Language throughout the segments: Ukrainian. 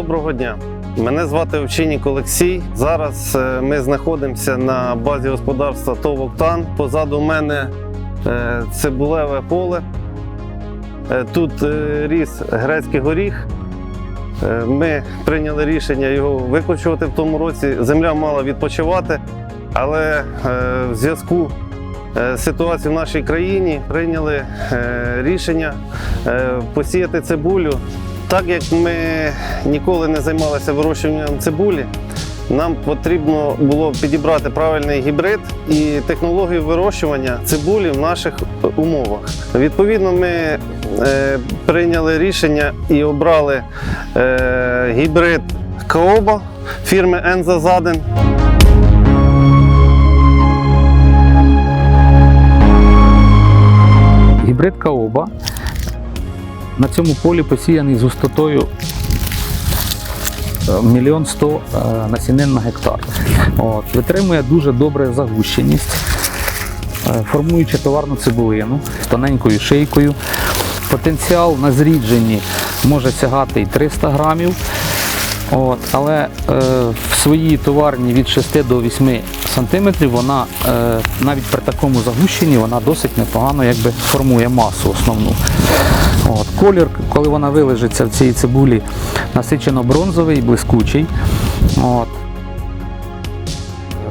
Доброго дня. Мене звати Овчиннік Олексій. Зараз е, ми знаходимося на базі господарства ТОВ «Октан». Позаду мене е, цибулеве поле. Е, Тут ріс грецький горіх. Ми прийняли рішення його викочувати в тому році. Земля мала відпочивати, але в зв'язку з ситуацією в нашій країні прийняли рішення посіяти цибулю. Так як ми ніколи не займалися вирощуванням цибулі, нам потрібно було підібрати правильний гібрид і технологію вирощування цибулі в наших умовах. Відповідно, ми е, прийняли рішення і обрали е, гібрид Каоба фірми Енза Заден. Гібрид Каоба на цьому полі посіяний з густотою е, мільйон сто е, насінин на гектар. От, витримує дуже добре загущеність, е, формуючи товарну цибулину з тоненькою шийкою. Потенціал на зрідженні може сягати і 300 грамів. От, але е, в своїй товарні від 6 до 8 сантиметрів вона е, навіть при такому загущенні вона досить непогано якби, формує масу основну. От, колір, коли вона вилежиться в цій цибулі, насичено бронзовий, блискучий. От.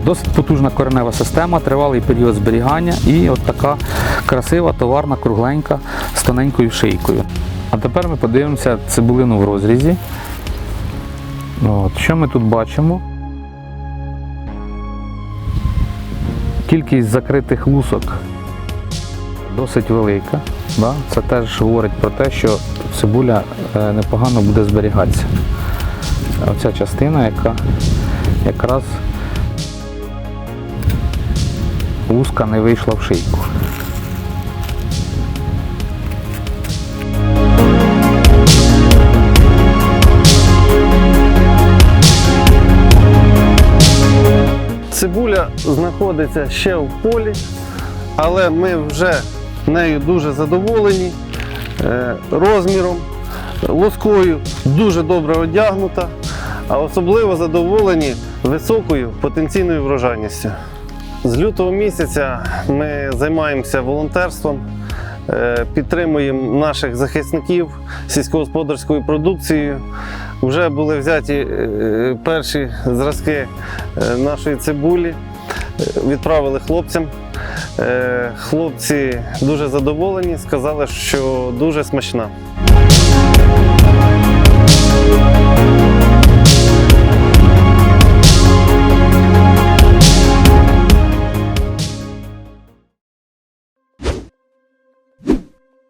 Досить потужна коренева система, тривалий період зберігання і от така красива, товарна, кругленька з тоненькою шийкою. А тепер ми подивимося цибулину в розрізі. От, що ми тут бачимо? Кількість закритих лусок досить велика. Да? Це теж говорить про те, що цибуля е, непогано буде зберігатися. Оця частина, яка якраз луска не вийшла в шийку. Цибуля знаходиться ще в полі, але ми вже нею дуже задоволені е, розміром, лоскою дуже добре одягнута, а особливо задоволені високою потенційною врожайністю. З лютого місяця ми займаємося волонтерством, підтримуємо наших захисників сільськогосподарською продукцією. Вже були взяті е, перші зразки е, нашої цибулі, е, відправили хлопцям. Е, Хлопці дуже задоволені, сказали, що дуже смачна.